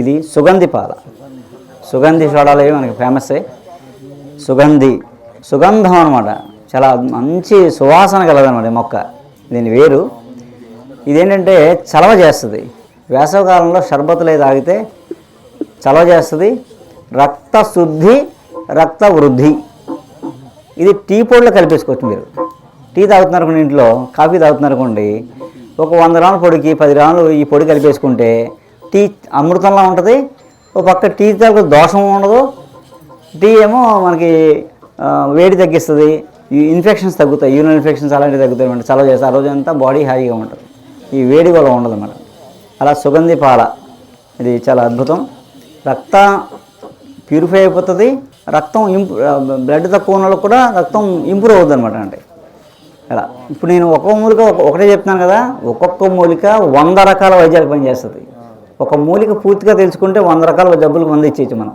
ఇది సుగంధి పాల. సుగంధి సోడాలు అవి మనకి ఫేమస్ సుగంధి. సుగంధం అనమాట చాలా మంచి సువాసన కలదనమాట ఈ మొక్క. దీని వేరు. ఇదేంటంటే చలవ చేస్తుంది. వేసవకాలంలో షర్బతులు తాగితే చలవ చేస్తుంది. రక్త శుద్ధి రక్త వృద్ధి. ఇది టీ పొడిలో కలిపేసుకోవచ్చు మీరు. టీ తాగుతున్నారు అనుకోండి ఇంట్లో కాఫీ తాగుతున్నారు అనుకోండి ఒక వంద గ్రాముల పొడికి పది గ్రాములు ఈ పొడి కలిపేసుకుంటే టీ అమృతంలా ఉంటుంది. ఒక పక్క టీ తాగు దోషం ఉండదు. టీ ఏమో మనకి వేడి తగ్గిస్తుంది. ఈ ఇన్ఫెక్షన్స్ తగ్గుతాయి. యూరిన్ ఇన్ఫెక్షన్స్ అలాంటివి తగ్గుతాయి అన్నమాట. చలవ చేస్తే ఆ రోజు అంతా బాడీ హాయిగా ఉంటుంది. ఈ వేడి వల్ల ఉండదు అన్నమాట. అలా సుగంధి పాల. ఇది చాలా అద్భుతం. రక్త ప్యూరిఫై అయిపోతుంది. రక్తం ఇంప్ బ్లడ్ తక్కువ ఉన్న వాళ్ళకి కూడా రక్తం ఇంప్రూవ్ అవుతుంది అనమాట అంటే. అలా. ఇప్పుడు నేను ఒక్కొక్క మూలిక ఒకటే చెప్తున్నాను కదా. ఒక్కొక్క మూలిక వంద రకాల వైద్యాలకు పనిచేస్తుంది. ఒక మూలిక పూర్తిగా తెలుసుకుంటే వంద రకాల జబ్బులకు మంది ఇచ్చేయచ్చు మనం.